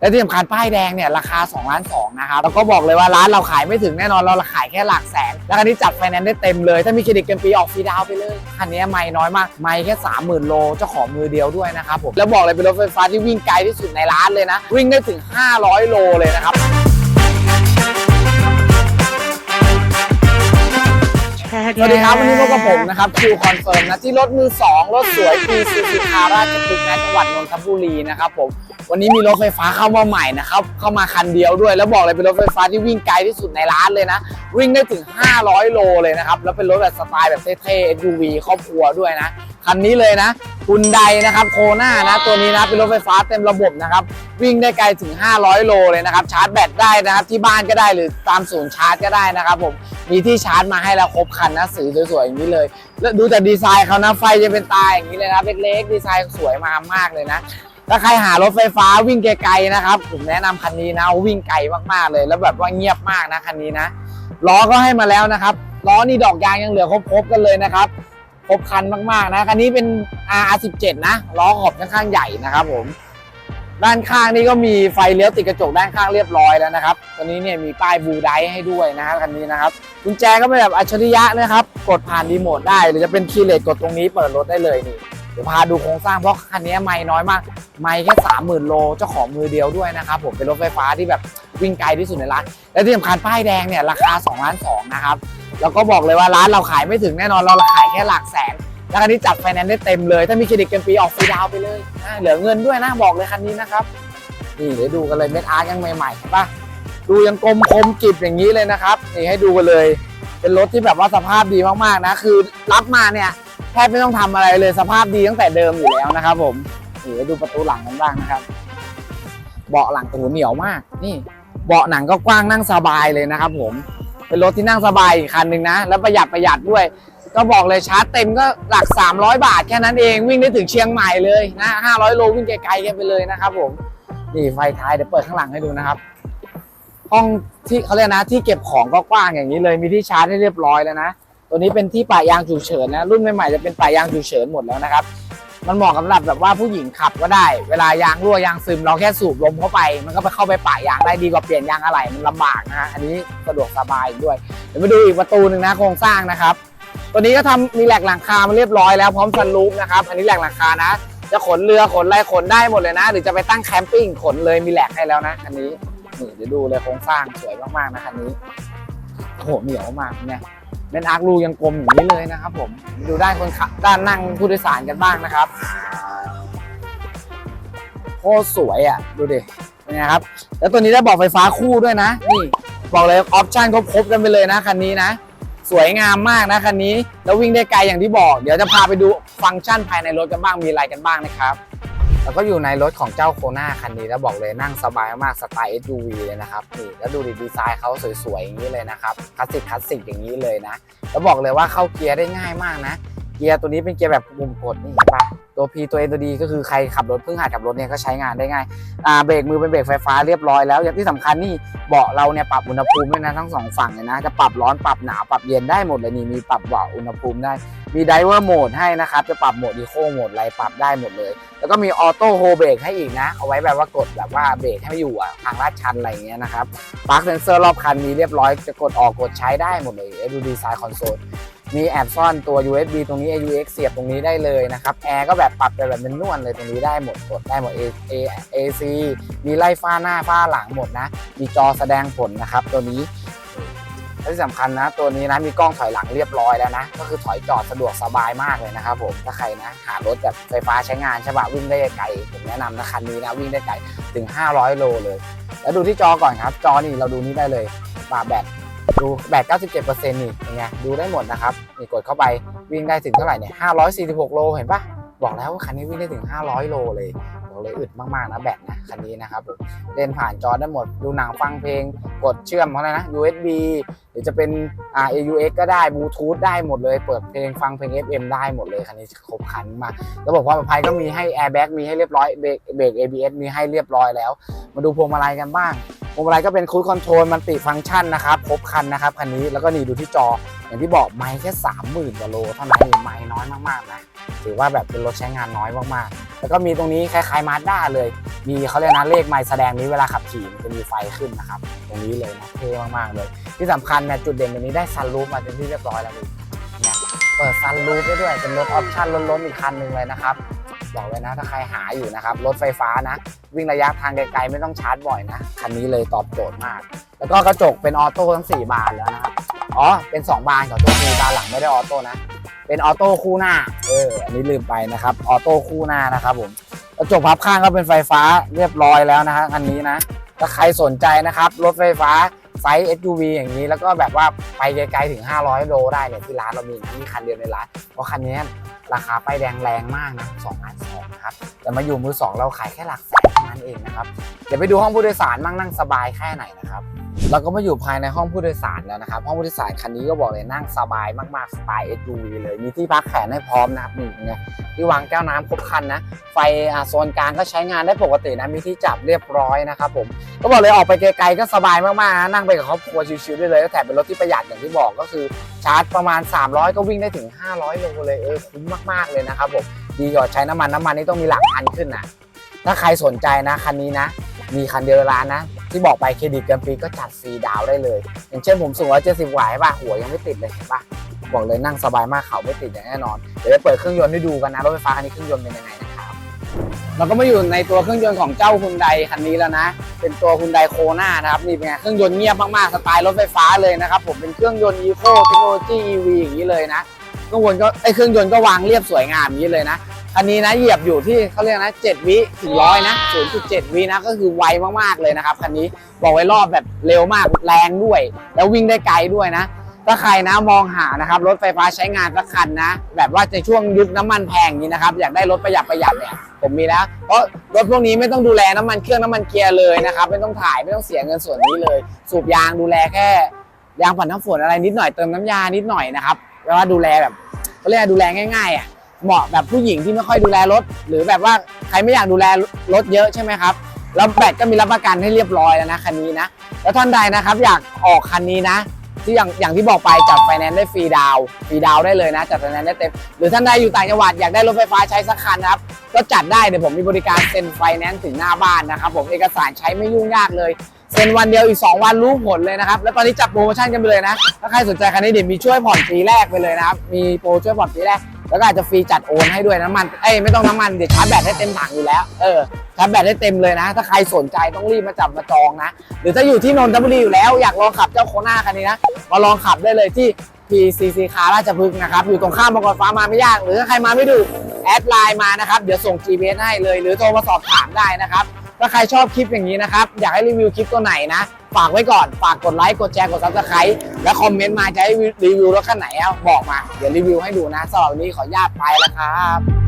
และที่สำคัญป้ายแดงเนี่ยราคา2ล้าน2นะครับแล้วก็บอกเลยว่าร้านเราขายไม่ถึงแน่นอนเราขายแค่หลักแสน แล้วคันนี้จัดไฟแนนซ์ได้เต็มเลย ถ้ามีเครดิตเกินปีออกฟรีดาวไปเลยคันนี้ไม่น้อยมากไม่แค่ 30,000 โลเจ้าของมือเดียวด้วยนะครับผมแล้วบอกเลยเป็นรถไฟฟ้าที่วิ่งไกลที่สุดในร้านเลยนะ วิ่งได้ถึง 500 โลเลยนะครับ สวัสดีครับ วันนี้พบกับผมนะครับคิวคอนเฟิร์มนะที่รถมือ 2 รถสวยปีซูซูคาราชพฤกษ์นะจังหวัดนนทบุรีนะครับผมวันนี้มีรถไฟฟ้าเข้ามาใหม่นะครับเข้ามาคันเดียวด้วย แล้วบอกเลยเป็นรถไฟฟ้าที่วิ่งไกลที่สุดในร้านเลยนะ วิ่งได้ถึง 500 โลเลยนะครับแล้วเป็นรถแบบสไตล์แบบเท่ๆ SUV ครอบครัวด้วยนะคันนี้เลยนะคุณไดนะครับโคน่านะตัวนี้นะเป็นรถไฟฟ้าเต็มระบบนะครับวิ่งได้ไกลถึง 500 โลเลยนะครับชาร์จแบตได้นะครับที่บ้านก็ได้หรือตามศูนย์ชาร์จก็ได้นะครับผม มีที่ชาร์จมาให้แล้วครบคันนะสีสวยๆอย่างนี้เลย แล้วดูแต่ดีไซน์เขานะไฟจะเป็นตาอย่างนี้เลยนะเล็กๆ ดีไซน์สวยมามากเลยนะถ้าใครหารถไฟฟ้าวิ่งไกลๆนะครับ ผมแนะนำคันนี้นะวิ่งไกลมากๆเลย แล้วแบบว่าเงียบมากนะคันนี้นะล้อก็ให้มาแล้วนะครับล้อนี่ดอกยางยังเหลือครบๆกันเลยนะครับครบคันมากๆนะคันนี้เป็น R17 นะล้อขอบค่อนข้างใหญ่นะครับผม ด้านข้างนี่ก็มีไฟเลี้ยวติดกระจกด้านข้างเรียบร้อยแล้วนะครับตัวนี้เนี่ยมีป้ายบูไดให้ด้วยนะครับคันนี้นะครับกุญแจก็เป็นแบบอัจฉริยะนะครับ กดผ่านรีโมทได้หรือจะเป็นคีย์เลสกดตรงนี้เปิดรถได้เลยนี่เดี๋ยวพาดูโครงสร้างเพราะคันนี้ไม่น้อยมาก ไม่แค่สามหมื่นโลเจ้าของมือเดียวด้วยนะครับผมเป็นรถไฟฟ้าที่แบบวิ่งไกลที่สุดในร้าน และที่สำคัญป้ายแดงเนี่ยราคา2ล้าน2นะครับแล้วก็บอกเลยว่าร้านเราขายไม่ถึงแน่นอนเราขายแค่หลักแสน แล้วคันนี้จัดไฟแนนซ์ได้เต็มเลย ถ้ามีเครดิตเกินปีออกฟรีดาวไปเลยนะเหลือเงินด้วยนะบอกเลยคันนี้นะครับนี่เดี๋ยวดูกันเลยเม็ดอาร์ยังใหม่ๆเห็นปะดูยังกลมคมกิบอย่างนี้เลยนะครับนี่ให้ดูกันเลย เป็นรถที่แบบว่าสภาพดีมากๆนะ คือรับมาเนี่ยแทบไม่ต้องทำอะไรเลยสภาพดีตั้งแต่เดิมอยู่แล้วนะครับผมนี่ให้ดูประตูหลังกันบ้างนะครับ เบาะหลังโอ้เหนียวมาก นี่ เบาะหนังก็กว้างนั่งสบายเลยนะครับ ผมเป็นรถที่นั่งสบายอีกคันหนึ่งนะ แล้วประหยัดประหยัดด้วย ก็บอกเลยชาร์จเต็มก็หลัก 300 บาทแค่นั้นเองวิ่งได้ถึงเชียงใหม่เลยนะ500 โลวิ่งไกลๆกันไปเลยนะครับผมนี่ไฟท้ายเดี๋ยวเปิดข้างหลังให้ดูนะครับห้องที่เขาเรียกนะที่เก็บของก็กว้างอย่างนี้เลยมีที่ชาร์จให้เรียบร้อยแล้วนะตัวนี้เป็นที่ปะยางฉุกเฉินนะรุ่นใหม่ๆจะเป็นปะยางฉุกเฉินหมดแล้วนะครับ มันเหมาะสำหรับแบบว่าผู้หญิงขับก็ได้ เวลายางรั่วยางซึมเราแค่สูบลมเข้าไป มันก็ไปเข้าไปปะยางได้ดีกว่าเปลี่ยนยางอะไหล่มันลำบากนะฮะอันนี้สะดวกสบายด้วยเดี๋ยวมาดูอีกประตูหนึ่งนะโครงสร้างนะครับ ตัวนี้ก็ทำมีแหลกหลังคามาเรียบร้อยแล้วพร้อมซันรูฟนะครับ อันนี้แหลกหลังคานะ จะขนเรือขนอะไรขนได้หมดเลยนะ หรือจะไปตั้งแคมปิ้งขนเลยมีแหลกให้แล้วนะคันนี้นี่เดี๋ยวดูเลยโครงสร้างสวยมากๆนะคันนี้โอ้โหเหนียวมากเนี่ยเป็นอาร์ครูยังกลมอย่างนี้เลยนะครับ ผมดูด้านคนขับด้านนั่งผู้โดยสารกันบ้างนะครับโคตรสวยอะดูดินไงครับแล้วตัวนี้ได้บอกไฟฟ้าคู่ด้วยนะ นี่บอกเลยออปชั่นครบๆกันไปเลยนะคันนี้นะ สวยงามมากนะคันนี้แล้ววิ่งได้ไกลอย่างที่บอก เดี๋ยวจะพาไปดูฟังก์ชันภายในรถกันบ้างมีอะไรกันบ้างนะครับแล้วก็อยู่ในรถของเจ้าโคน่าคันนี้แล้วบอกเลยนั่งสบายมากสไตล์ SUV เลยนะครับนี่แล้วดูดิดีไซน์เขาสวยๆอย่างนี้เลยนะครับคลาสสิกคลาสสิกอย่างนี้เลยนะ แล้วบอกเลยว่าเข้าเกียร์ได้ง่ายมากนะ เกียร์ตัวนี้เป็นเกียร์แบบปุ่มกดนี่เห็นปะตัว P ตัว A ตัว D ก็คือใครขับรถเพิ่งหัดขับรถเนี่ยก็ใช้งานได้ง่ายอ่าเบรกมือเป็นเบรกไฟฟ้าเรียบร้อยแล้วอย่างที่สำคัญนี่เบาะเราเนี่ยปรับอุณหภูมิด้วยนะทั้งสองฝั่งเลยนะจะปรับร้อนปรับหนาวปรับเย็นได้หมดเลยนี่มีปรับเบาะอุณหภูมิได้ มีไดเวอร์โหมดให้นะครับจะปรับโหมดอีโคโหมดอะไรปรับได้หมดเลย แล้วก็มีออโต้โฮเบรกให้อีกนะ เอาไว้แบบว่ากดแบบว่าเบรกให้ไม่อยู่อะทางลาดชันอะไรเงี้ยนะครับปลั๊กเซนเซอร์รอบคันมีเรียบร้อยจะกดออกกดใช้ได้หมดเลยเอ้ยดูดีไซน์คอนโซล มีแอบซ่อนตัว USB ตรงนี้ AUX เสียบตรงนี้ได้เลยนะครับ แอร์ก็แบบปรับไปแบบเป็นนวลเลยตรงนี้ได้หมดกดได้หมด A A AC มีไล่ฟ้าหน้าฟ้าหลังหมดนะ มีจอแสดงผลนะครับ ตัวนี้ที่สำคัญนะ ตัวนี้นะมีกล้องถอยหลังเรียบร้อยแล้วนะ ก็คือถอยจอดสะดวกสบายมากเลยนะครับผมถ้าใครนะหารถแบบไฟฟ้าใช้งานใช่ปะวิ่งได้ไกลผมแนะนำนะคันนี้นะวิ่งได้ไกลถึง 500 โลเลย แล้วดูที่จอก่อนครับ จอนี่เราดูนี้ได้เลยบาแบต ดูแบต97%นี่เป็นไงดูได้หมดนะครับนี่กดเข้าไปวิ่งได้ถึงเท่าไหร่เนี่ย546 โลเห็นปะบอกแล้วว่าคันนี้วิ่งได้ถึง 500 โลเลยบอกเลยอึดมาก ๆ นะแบตนะคันนี้นะครับผมเล่นผ่านจอได้หมด ดูหนังฟังเพลง กดเชื่อมเขาเลยนะ USB หรือจะเป็นอ่า AUX ก็ได้บลูทูธได้หมดเลย เปิดเพลงฟังเพลง FM ได้หมดเลยคันนี้ครบคันมากระบบความปลอดภัยก็มีให้ airbag มีให้เรียบร้อยเบรกเบรก ABS มีให้เรียบร้อยแล้ว มาดูพวงมาลัยกันบ้าง พวงมาลัยก็เป็นคู i คอนโทรลมันติฟังก์ชันนะครับครบคันนะครับคันนี้แล้วก็นี่ดูที่จอ อย่างที่บอกไม้แค่สามหมื่นกว่าโลเท่านั้นเองไม้น้อยมากๆนะถือว่าแบบเป็นรถใช้งานน้อยมากๆ แล้วก็มีตรงนี้คล้ายๆมาด้าเลย มีเขาเรียกนะเลขไม้แสดงนี้เวลาขับขี่มันจะมีไฟขึ้นนะครับตรงนี้เลยนะเท่มากๆเลย ที่สำคัญเนี่ยจุดเด่นตรงนี้ได้ซันรูฟมาเป็นที่เรียบร้อยแล้วนี่เนี่ยเปิดซันรูฟได้ด้วยเป็นรถออปชั่นล้นๆอีกคันหนึ่งเลยนะครับ บอกเลยนะ ถ้าใครหาอยู่นะครับ รถไฟฟ้านะ วิ่งระยะทางไกลๆไม่ต้องชาร์จบ่อยนะ คันนี้เลยตอบโจทย์มาก แล้วก็กระจกเป็นออโต้ทั้ง 4 บานแล้วนะครับ อ๋อ เป็น 2 บานกับตัวทีบานหลังไม่ได้ออโต้นะ เป็นออโต้คู่หน้า เออ อันนี้ลืมไปนะครับ ออโต้คู่หน้านะครับผม กระจกพับข้างก็เป็นไฟฟ้าเรียบร้อยแล้วนะฮะคันนี้นะ ถ้าใครสนใจนะครับ รถไฟฟ้าไซส์ SUV อย่างนี้แล้วก็แบบว่าไปไกลๆถึง 500 โลได้เนี่ยที่ร้านเรามีนะมีคันเดียวในร้านเพราะคันนี้ ราคาป้ายแดงแรงมากนะสองล้านสองครับแต่มาอยู่มือสองเราขายแค่หลักแส นเท่นเองนะครับเดี๋ยวไปดูห้องผู้โดยสารมั่งนั่งสบายแค่ไหนนะครับเราก็มาอยู่ภายในห้องผู้โดยสารแล้วนะครับ ห้องผู้โดยสารคันนี้ก็บอกเลยนั่งสบายมากๆสไตล์ SUV เลยมีที่พักแขนให้พร้อมนะครับนี่ไงที่วางแก้วน้ำครบคันนะไฟโซนกลางก็ใช้งานได้ปกตินะมีที่จับเรียบร้อยนะครับผมก็บอกเลยออกไปไกลๆก็สบายมากๆนะนั่งไปกับครอบครัวชิวๆได้เลยแถมเป็นรถที่ประหยัดอย่างที่บอกก็คือชาร์จประมาณ 300 ก็วิ่งได้ถึง 500โลเลยเออคุ้มมากๆเลยนะครับผมดีกว่าใช้น้ำมันน้ำมันนี่ต้องมีหลักพันขึ้นนะ ถ้าใครสนใจนะคันนี้นะ มีคันเดียวร้านนะ ที่บอกไปเครดิตเกินปีก็จัดฟรีดาวได้เลย อย่างเช่นผมสูง170กว่าใช่ป่ะหัวยังไม่ติดเลยเห็นป่ะบอกเลยนั่งสบายมากเขาไม่ติดอย่างแน่นอน เดี๋ยวจะเปิดเครื่องยนต์ให้ดูกันนะรถไฟฟ้าคันนี้เครื่องยนต์เป็นยังไงนะครับเราก็มาอยู่ในตัวเครื่องยนต์ของเจ้าฮุนไดคันนี้แล้วนะ เป็นตัวฮุนไดโคนานะครับนี่เป็นไงเครื่องยนต์เงียบมากๆสไตล์รถไฟฟ้าเลยนะครับผมเป็นเครื่องยนต์อีโคเทคโนโลยี EV อย่างนี้เลยนะเครื่องยนต์ก็ไอเครื่องยนต์ก็วางเรียบสวยงามอย่างนี้เลยนะ คันนี้นะเหยียบอยู่ที่เขาเรียกนะ 7 วิถึงร้อยนะ 0.7 วินะก็คือไวมากๆเลยนะครับคันนี้บอกไว้รอบแบบเร็วมากแรงด้วย แล้ววิ่งได้ไกลด้วยนะ ถ้าใครนะมองหานะครับรถไฟฟ้าใช้งานสักคันนะ แบบว่าในช่วงยุคน้ำมันแพงอย่างนี้นะครับอยากได้รถประหยัดประหยัดเนี่ยผมมีแล้ว เพราะรถพวกนี้ไม่ต้องดูแลน้ำมันเครื่องน้ำมันเกียร์เลยนะครับไม่ต้องถ่ายไม่ต้องเสียเงินส่วนนี้เลย สูบยางดูแลแค่ยางผ่อนน้ำฝนอะไรนิดหน่อยเติมน้ำยานิดหน่อยนะครับแปลว่าดูแลแบบเขาเรียกว่าดูแลง่ายๆอะ เหมาะแบบผู้หญิงที่ไม่ค่อยดูแลรถ หรือแบบว่าใครไม่อยากดูแลรถเยอะใช่ไหมครับแล้วแบตก็มีรับประกันให้เรียบร้อยแล้วนะคันนี้นะ แล้วท่านใดนะครับอยากออกคันนี้นะ ที่อย่างอย่างที่บอกไปจัดไฟแนนซ์ได้ฟรีดาวฟรีดาวได้เลยนะจัดไฟแนนซ์ได้เต็มหรือท่านใดอยู่ต่างจังหวัดอยากได้รถไฟฟ้าใช้สักคันนะครับ ก็จัดได้เดี๋ยวผมมีบริการเซ็นไฟแนนซ์ถึงหน้าบ้านนะครับ ผมเอกสารใช้ไม่ยุ่งยากเลยเซ็นวันเดียวอีก 2 วันรู้ผลเลยนะครับ แล้วตอนนี้จับโปรโมชั่นกันไปเลยนะ ถ้าใครสนใจคันนี้เดี๋ยวมีช่วยผ่อนปีแรกไปเลยนะครับ มีโปรช่วยผ่อนปีแรก แล้วก็อาจจะฟรีจัดโอนให้ด้วยน้ำมันเอ้ยไม่ต้องน้ำมันเดี๋ยวชาร์จแบตให้เต็มถังอยู่แล้วเออชาร์จแบตให้เต็มเลยนะ ถ้าใครสนใจต้องรีบมาจับมาจองนะ หรือถ้าอยู่ที่นนทบุรีอยู่แล้วอยากลองขับเจ้าโคน่าคันนี้นะมาลองขับได้เลยที่ PCC คาราชพฤกษ์นะครับอยู่ตรงข้ามบกฟ้ามาไม่ยาก หรือถ้าใครมาไม่ดูแอดไลน์มานะครับเดี๋ยวส่ง GPS ให้เลย หรือโทรมาสอบถามได้นะครับ ถ้าใครชอบคลิปอย่างนี้นะครับอยากให้รีวิวคลิปตัวไหนนะ ฝากไว้ก่อนฝากกดไลค์กดแชร์กดซับสไครต์และคอมเมนต์มาจะให้รีวิวรถคันไหนอะบอกมา เดี๋ยวรีวิวให้ดูนะสำหรับวันนี้ขออนุญาตไปแล้วครับ